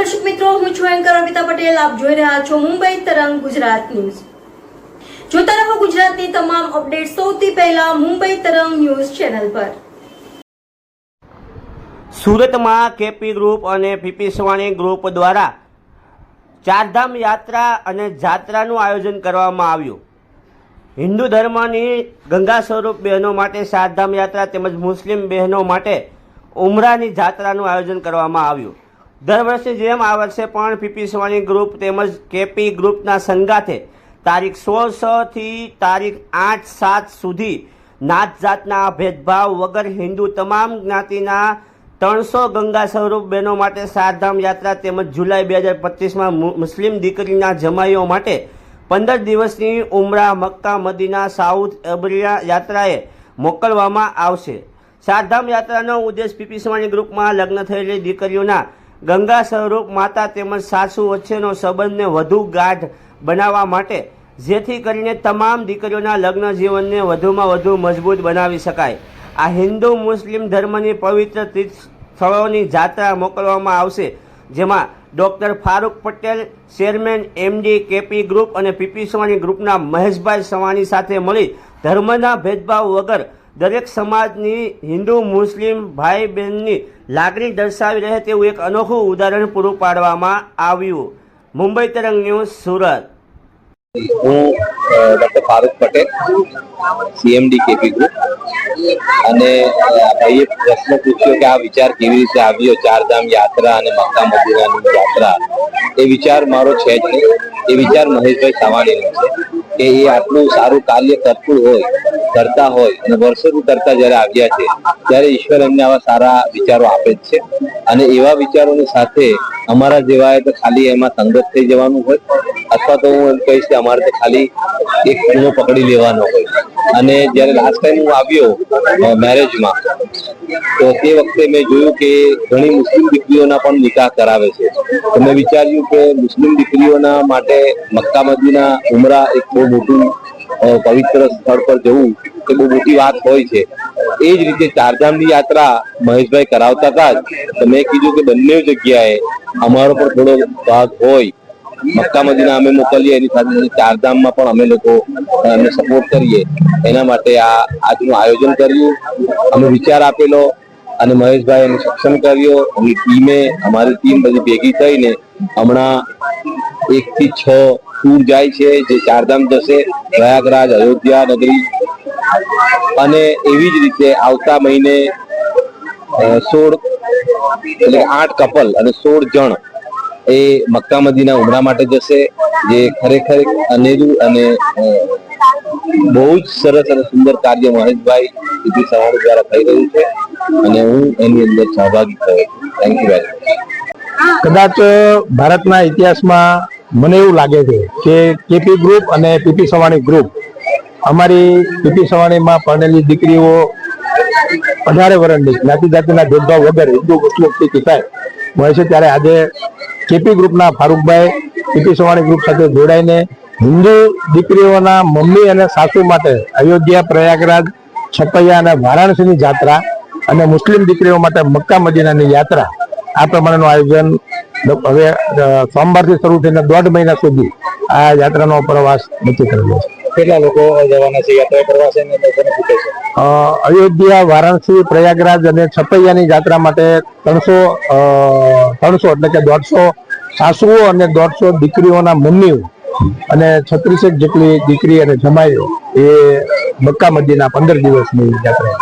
દર્શક મિત્રો, હું છું એન્કર અમિતા પટેલ. આપ જોઈ રહ્યા છો મુંબઈ તરંગ ગુજરાત ન્યૂઝ. જોતા રહો ગુજરાતની તમામ અપડેટ સૌથી પહેલા મુંબઈ તરંગ ન્યૂઝ ચેનલ પર. સુરતમાં કેપી ગ્રુપ અને પીપી સવાણી ગ્રુપ દ્વારા ચારધામ યાત્રા અને જાત્રાનું આયોજન કરવામાં આવ્યું. હિન્દુ ધર્મની ગંગા સ્વરૂપ બહેનો માટે ચારધામ યાત્રા તેમજ મુસ્લિમ બહેનો માટે ઉમરાની જાત્રાનું આયોજન કરવામાં આવ્યું. દર વર્ષે જેમ આ વર્ષે પણ પીપી સવાણી ગ્રુપ તેમજ કેપી ગ્રુપના સંગાથે તારીખ સોળ છ થી તારીખ આઠ સાત સુધી નાત જાતના ભેદભાવ વગર હિન્દુ તમામ જ્ઞાતિના ત્રણસો ગંગા સ્વરૂપ બહેનો માટે ચારધામ યાત્રા તેમજ જુલાઈ બે હજાર પચીસમાં મુસ્લિમ દીકરીના જમાઈઓ માટે પંદર દિવસની ઉમરા મક્કા મદીના સાઉથ અબરિયા યાત્રાએ મોકલવામાં આવશે. ચારધામ યાત્રાનો ઉદ્દેશ પીપી સવાણી ગ્રુપમાં લગ્ન થયેલી દીકરીઓના ગંગા સ્વરૂપ માતા તેમજ સાસુ વચ્ચેનો સંબંધને વધુ ગાઢ બનાવવા માટે, જેથી કરીને તમામ દીકરીઓના લગ્ન જીવનને વધુમાં વધુ મજબૂત બનાવી શકાય. આ હિન્દુ મુસ્લિમ ધર્મની પવિત્ર તીર્થ સ્થળોની જાત્રા મોકલવામાં આવશે, જેમાં doctor Farooq Patel, chairman MD KP group અને પીપી સવાણી ગ્રુપના મહેશભાઈ સવાણી સાથે મળી ધર્મના ભેદભાવ વગર દરેક સમાજની હિન્દુ, મુસ્લિમ ભાઈ બહેનની લાગણી દર્શાવી રહે તેવું એક અનોખું ઉદાહરણ પૂરું પાડવામાં આવ્યું. મુંબઈ તરંગ ન્યૂઝ, સુરત. હું doctor Farooq Patel, CMD KP group. અને ભાઈએ પ્રશ્ન પૂછ્યો કે આ વિચાર કેવી રીતે આવ્યો? ચારધામ યાત્રા અને મક્કા મદિરાની યાત્રા. એ વિચાર મારો છે જ નહીં. એ વિચાર મહેશભાઈ સાવાણીનો છે કે એ આટલું સારું કાર્ય કરતું હોય, કરતા હોય અને વર્ષોથી કરતા જ્યારે આવ્યા છે, ત્યારે ઈશ્વર એમને આવા સારા વિચારો આપે જ છે. અને એવા વિચારોની સાથે અમારા જેવાએ તો ખાલી એમાં સંગત થઈ જવાનું હોય, અથવા તો હું એમ કહીશ કે અમારે તો ખાલી એક ખૂણો પકડી લેવાનો હોય. અને જ્યારે લાસ્ટ ટાઈમ હું આવ્યો મેરેજમાં તો તે વખતે મેં જોયું કે ઘણી મુસ્લિમ દીકરીઓના પણ નિકાહ કરાવે છે. તો મેં વિચાર્યું કે મુસ્લિમ દીકરીઓના માટે મક્કા મદીના ઉમરા એક બહુ મોટું પવિત્ર સ્થળ પર જવું એ બહુ મોટી વાત હોય છે. એ જ રીતે ચારધામની યાત્રા મહેશભાઈ કરાવતા હતા જ. તો મેં કીધું કે બંને જગ્યાએ અમારો પણ થોડો ભાગ હોય. મક્કા મદીના અમે મોકલીએ, એની સાથે સાથે ચારધામમાં પણ અમે લોકો એમને સપોર્ટ કરીએ. એના માટે આ આજનું આયોજન કર્યું. અમે વિચાર આપેલો અને મહેશભાઈ એનું સક્ષમ કર્યો. એની ટીમે, અમારી ટીમ બધી ભેગી થઈને હમણાં એક થી છ ટૂર જાય છે, જે ચારધામ જશે, પ્રયાગરાજ, અયોધ્યા, નગરી. અને એવી જ રીતે આવતા મહિને સોળ, એટલે આઠ કપલ અને સોળ જણ એ મક્કા મદીના ઉમરા માટે જશે, જે ખરેખર અનેરું અને બહુ જ સરસ અને સુંદર કાર્ય મહેશભાઈ સીધી સવાર દ્વારા થઈ રહ્યું છે અને હું એની અંદર સહભાગી થયો થેન્ક યુ વેરી મચ કદાચ ભારતના ઇતિહાસમાં મને એવું લાગે છે કે કેપી ગ્રુપ અને પીપી સવાણી ગ્રુપ અમારી પીપી સવાણીમાં પરણેલી દીકરીઓ અઢારે વર્ષની જ્ઞાતિ જાતિના ભેદભાવ વગર હિન્દુ, મુસ્લિમ, શીખ, ઈસાઈ મળે છે. ત્યારે આજે કેપી ગ્રુપના ફારૂકભાઈ કેપી સવાણી ગ્રુપ સાથે જોડાઈને હિન્દુ દીકરીઓના મમ્મી અને સાસુ માટે અયોધ્યા પ્રયાગરાજ છપૈયા અને વારાણસીની જાત્રા અને મુસ્લિમ દીકરીઓ માટે મક્કા મદીનાની યાત્રા આ પ્રમાણેનું આયોજન હવે સોમવારથી શરૂ થઈને દોઢ મહિના સુધી આ યાત્રાનો પ્રવાસ નક્કી કરેલો છે. કેટલા લોકો જવાના છે? યાત્રા કરવા છે અયોધ્યા વારાણસી પ્રયાગરાજ અને છપૈયાની યાત્રા માટે ત્રણસો ત્રણસો એટલે કે દોઢસો સાસુઓ અને દોઢસો દીકરીઓના મમ્મીઓ અને છત્રીસેક જેટલી દીકરી અને જમાઈઓ એ મક્કા મદીના પંદર દિવસની યાત્રા